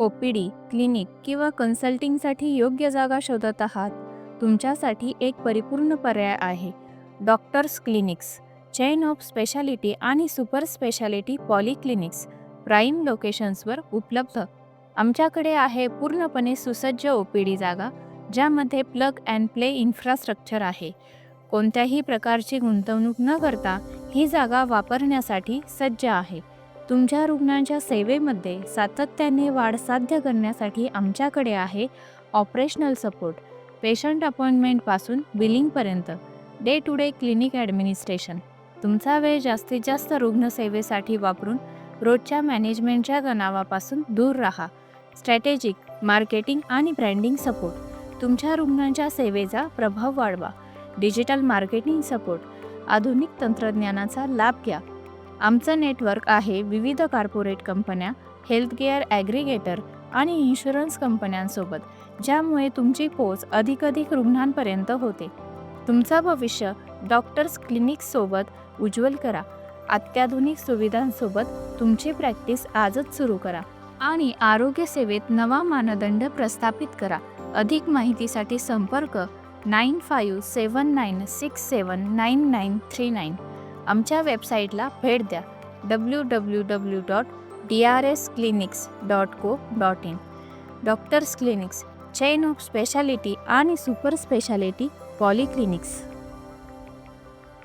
O P D clinic किंवा कन्सल्टिंगसाठी योग्य जागा शोधत आहात. तुमच्यासाठी एक परिपूर्ण पर्याय आहे. Doctors clinics chain of speciality आणि सुपर स्पेशालिटी पॉलिक्लिनिक्स प्राईम लोकेशन्सवर उपलब्ध. आमच्याकडे आहे पूर्णपणे सुसज्ज ओ पी डी जागा ज्यामध्ये प्लग अँड प्ले इन्फ्रास्ट्रक्चर आहे. कोणत्याही प्रकारची गुंतवणूक न करता ही जागा वापरण्यासाठी सज्ज आहे. तुमच्या रुग्णांच्या सेवेमध्ये सातत्याने वाढ साध्य करण्यासाठी आमच्याकडे आहे ऑपरेशनल सपोर्ट. पेशंट अपॉइंटमेंटपासून बिलिंगपर्यंत day to day clinic administration. तुमचा वेळ जास्तीत जास्त रुग्णसेवेसाठी वापरून रोजच्या मॅनेजमेंटच्या तणावापासून दूर राहा. स्ट्रॅटेजिक मार्केटिंग आणि ब्रँडिंग सपोर्ट. तुमच्या रुग्णांच्या सेवेचा प्रभाव वाढवा. Digital marketing support. आधुनिक तंत्रज्ञानाचा लाभ घ्या. आमचं नेटवर्क आहे विविध कॉर्पोरेट कंपन्या हेल्थकेअर ॲग्रिगेटर आणि इन्शुरन्स कंपन्यांसोबत ज्यामुळे तुमची पोच अधिकाधिक रुग्णांपर्यंत होते. तुमचं भविष्य डॉक्टर्स क्लिनिक्ससोबत उज्ज्वल करा. अत्याधुनिक सुविधांसोबत तुमची प्रॅक्टिस आजच सुरू करा आणि आरोग्य सेवेत नवा मानदंड प्रस्थापित करा. अधिक माहितीसाठी संपर्क nine five seven nine six seven nine nine three nine. आमच्या वेबसाईटला भेट द्या. W W W dot D R S clinics dot co dot in doctors clinics chain of speciality आणि सुपर स्पेशालिटी पॉलिक्लिनिक्स.